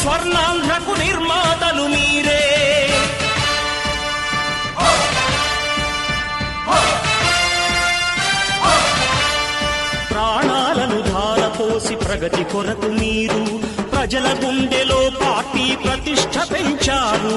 చంద్రబాబు స్వర్ణాంధ్రకు నిర్మాతలు మీరే. ప్రాణాలను ధారపోసి ప్రగతి కొరకు మీరు ప్రజల గుండెలో పార్టీ ప్రతిష్ట పెంచారు.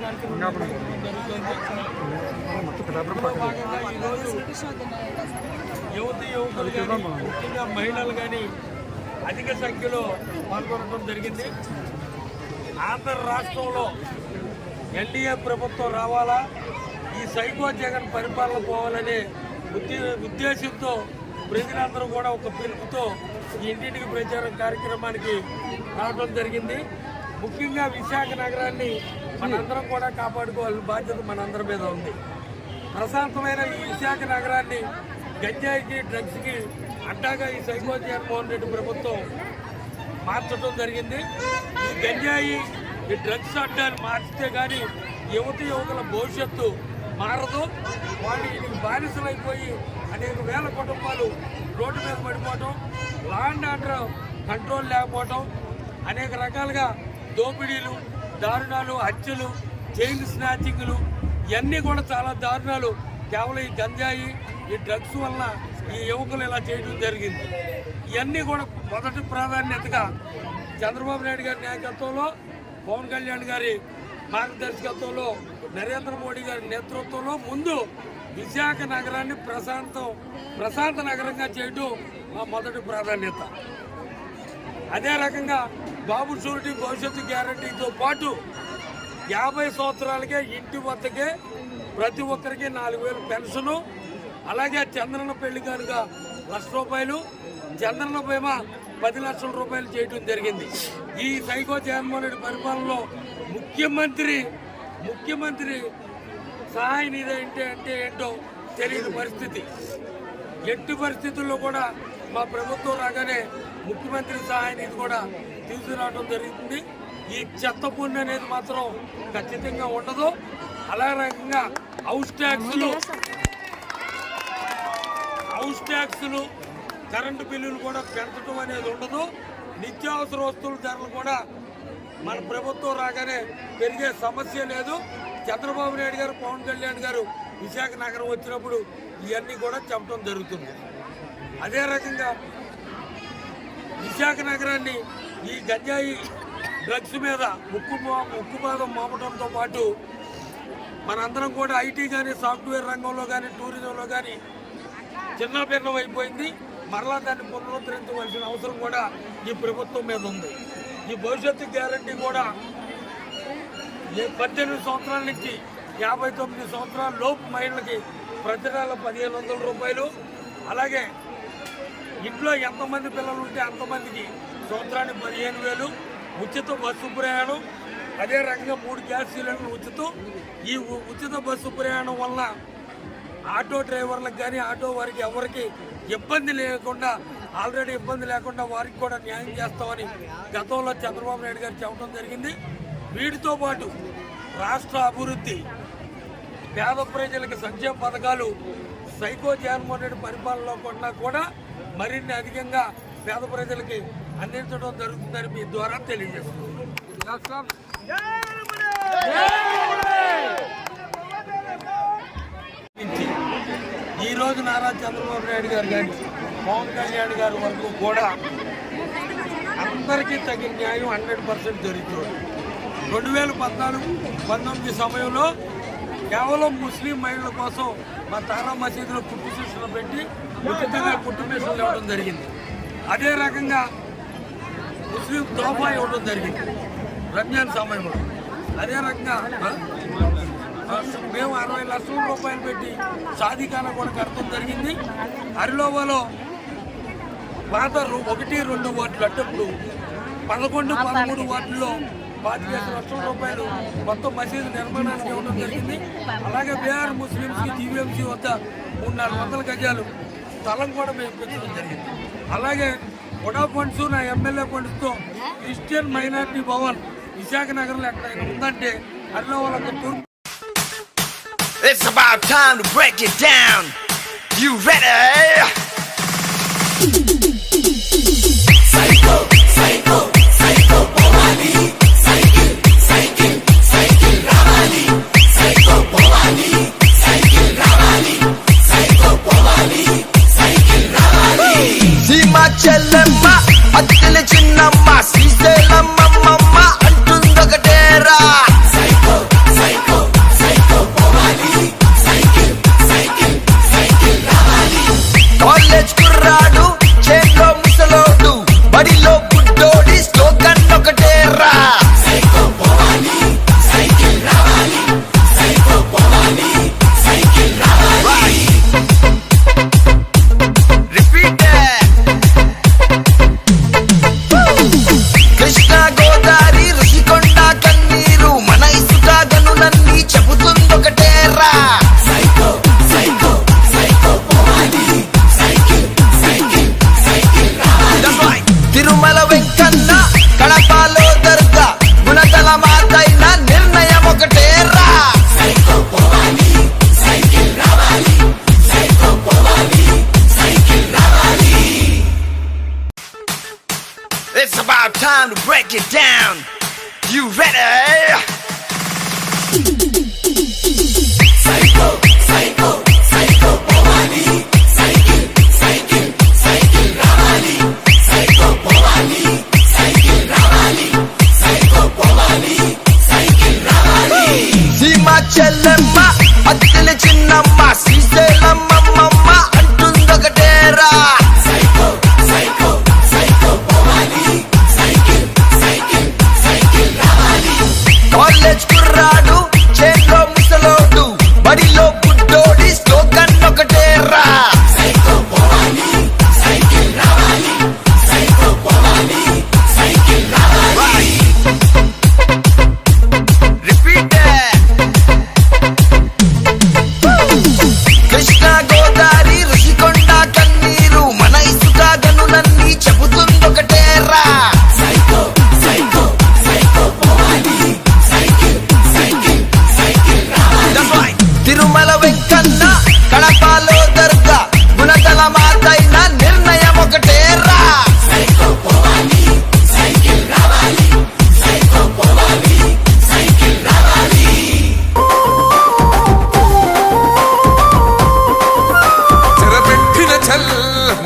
యువతి యువకులు కానీ ముఖ్యంగా మహిళలు కానీ అధిక సంఖ్యలో పాల్గొనడం జరిగింది. ఆంధ్ర రాష్ట్రంలో ఎన్డీఏ ప్రభుత్వం రావాలా? ఈ సైకో జగన్ పరిపాలన పోవాలనే ఉద్దే ఉద్దేశంతో ప్రజలందరూ కూడా ఒక పిలుపుతో ఈ ఇంటింటికి ప్రచారం కార్యక్రమానికి రావడం జరిగింది. ముఖ్యంగా విశాఖ నగరాన్ని మనందరం కూడా కాపాడుకోవాల్సిన బాధ్యత మనందరి మీద ఉంది. ప్రశాంతమైన ఈ విశాఖ నగరాన్ని గంజాయికి డ్రగ్స్కి అడ్డాగా ఈ సైకో జగన్మోహన్ రెడ్డి ప్రభుత్వం మార్చడం జరిగింది. ఈ గంజాయి ఈ డ్రగ్స్ అడ్డాన్ని మార్చితే కానీ యువత యువకుల భవిష్యత్తు మారదు. వాళ్ళు వీటికి బానిసలైపోయి అనేక వేల కుటుంబాలు రోడ్డు మీద పడిపోవటం లాండ్ ఆర్డర్ కంట్రోల్ లేకపోవటం అనేక రకాలుగా దోపిడీలు దారుణాలు హత్యలు చైన్ స్నాచింగ్లు ఇవన్నీ కూడా చాలా దారుణాలు. కేవలం ఈ గంజాయి ఈ డ్రగ్స్ వల్ల ఈ యువకులు ఇలా చేయడం జరిగింది. ఇవన్నీ కూడా మొదటి ప్రాధాన్యతగా చంద్రబాబు నాయుడు గారి నాయకత్వంలో పవన్ కళ్యాణ్ గారి మార్గదర్శకత్వంలో నరేంద్ర మోడీ గారి నేతృత్వంలో ముందు విశాఖ నగరాన్ని ప్రశాంతం ప్రశాంత నగరంగా చేయడం మా మొదటి ప్రాధాన్యత. అదే రకంగా బాబు షూరిటీ భవిష్యత్తు గ్యారంటీతో పాటు యాభై సంవత్సరాలకే ఇంటి వద్దకే ప్రతి ఒక్కరికి నాలుగు వేలు పెన్షను అలాగే చంద్రన్న పెళ్ళి కనుక లక్ష రూపాయలు చంద్రన్న బీమా పది లక్షల రూపాయలు చేయడం జరిగింది. ఈ సైకో జగన్మోహన్ రెడ్డి పరిపాలనలో ముఖ్యమంత్రి ముఖ్యమంత్రి సహాయ నిధి అంటే అంటే ఏంటో తెలియని పరిస్థితి. ఎట్టి పరిస్థితుల్లో కూడా మా ప్రభుత్వం రాగానే ముఖ్యమంత్రి సహాయ నిధి కూడా తీసుకురావడం జరుగుతుంది. ఈ చెత్త పుణ్య అనేది మాత్రం ఖచ్చితంగా ఉండదు. అలా రకంగా హౌస్ ట్యాక్సులు హౌస్ ట్యాక్సులు కరెంటు బిల్లులు కూడా పెంచడం అనేది ఉండదు. నిత్యావసర వస్తువుల ధరలు కూడా మన ప్రభుత్వం రాగానే పెరిగే సమస్య లేదు. చంద్రబాబు నాయుడు గారు పవన్ కళ్యాణ్ గారు విశాఖ నగరం వచ్చినప్పుడు ఇవన్నీ కూడా చంపడం జరుగుతుంది. అదే రకంగా విశాఖ నగరాన్ని ఈ గంజాయి డ్రగ్స్ మీద ముక్కు ఉక్కుపాదం మోపడంతో పాటు మనందరం కూడా ఐటీ కానీ సాఫ్ట్వేర్ రంగంలో కానీ టూరిజంలో కానీ చిన్న భిన్నం అయిపోయింది. మరలా దాన్ని పునరుద్ధరించవలసిన అవసరం కూడా ఈ ప్రభుత్వం మీద ఉంది. ఈ భవిష్యత్తు గ్యారంటీ కూడా ఈ పద్దెనిమిది సంవత్సరాల నుంచి యాభై తొమ్మిది సంవత్సరాల లోపు మహిళలకి ప్రతి నెల పదిహేను వందల రూపాయలు. అలాగే ఇంట్లో ఎంతమంది పిల్లలు ఉంటే అంతమందికి సంవత్సరానికి పదిహేను వేలు ఉచిత బస్సు ప్రయాణం అదే రకంగా మూడు గ్యాస్ సిలిండర్లు ఉచితం. ఈ ఉచిత బస్సు ప్రయాణం వల్ల ఆటో డ్రైవర్లకు కానీ ఆటో వారికి ఎవరికి ఇబ్బంది లేకుండా ఆల్రెడీ ఇబ్బంది లేకుండా వారికి కూడా న్యాయం చేస్తామని గతంలో చంద్రబాబు నాయుడు గారు చెప్పడం జరిగింది. వీటితో పాటు రాష్ట్ర అభివృద్ధి పేద ప్రజలకు సంక్షేమ పథకాలు సైకో జగన్మోహన్ రెడ్డి పరిపాలనలో కొన్నా కూడా మరిన్ని అధికంగా పేద ప్రజలకి అందించడం జరుగుతుందని మీ ద్వారా తెలియజేస్తున్నాం. ఈరోజు ఈ రోజు నారా చంద్రబాబు నాయుడు గారు కానీ పవన్ కళ్యాణ్ గారి వరకు కూడా అందరికీ తగిన న్యాయం హండ్రెడ్ పర్సెంట్ జరుగుతుంది. రెండు వేల పద్నాలుగు పంతొమ్మిది సమయంలో కేవలం ముస్లిం మహిళల కోసం మా తారా మసీదులో కుట్టు శిక్షణ పెట్టి ఉచితంగా కుట్టు మిషన్లు ఇవ్వడం జరిగింది. అదే రకంగా ముస్లిం తోఫా ఇవ్వడం జరిగింది రంజాన్ సమయంలో. అదే రకంగా మేము అరవై లక్షల రూపాయలు పెట్టి సాధికాన కూడా కట్టడం జరిగింది. అరిలోవలో పాత ఒకటి రెండు వార్డులు అంటే ఇప్పుడు పదకొండు పదమూడు వార్డుల్లో పాతికేసి లక్షల రూపాయలు మొత్తం మసీదు నిర్మాణానికి ఇవ్వడం జరిగింది అలాగే బీహార్ ముస్లింస్కి జీవీఎంసీ వద్ద మూడు నాలుగు వందల గజాలు స్థలం కూడా మేము పెంచడం జరిగింది అలాగే కొడా ఫండ్స్ నా ఎమ్మెల్యే ఫండ్స్తో క్రిస్టియన్ మైనార్టీ భవన్ విశాఖ నగరంలో ఎక్కడైనా ఉందంటే అరిలో వాళ్ళకి తూర్పు It's about time to break it down. You ready? సీమ About time to break it down. You ready? సీమ చెల్లెమ్మ అత్తెల చిన్నమ్మ శ్రీశైలమ్మమ్మ అంటుందొకటేరా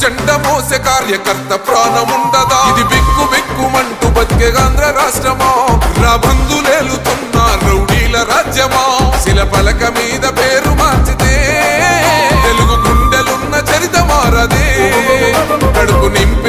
జెండ మోసే కార్యకర్త ప్రాణం ఉండదా ఇది బిక్కు బిక్కుమంటూ బతికే ఆంధ్ర రాష్ట్రమా? రాబందులేలుతున్న రౌడీల రాజ్యమా? శిల పలక మీద పేరు మార్చితే తెలుగు గుండెలున్న చరిత మారదే. కడుపు నింపే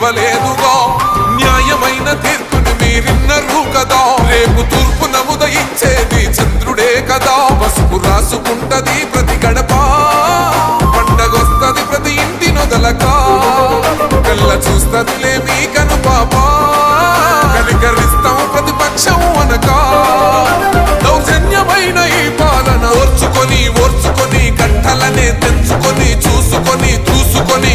సూర్యుడునే న్యాయమైన తీర్పుని మీరిన్నరు కదా. రేపు తూర్పు నముదయించేది చంద్రుడే కదా. పసుపు రాసుకుంటది ప్రతి గడప. పండగొస్తది ప్రతి ఇంటి నొదలక. కళ్ళ చూస్తదిలే మీ కను పాప. కనికరిస్తాం ప్రతిపక్షం అనక. దౌర్జన్యమైన ఈ పాలన ఓర్చుకొని ఓర్చుకొని కట్టలనే తెంచుకొని చూసుకొని చూసుకొని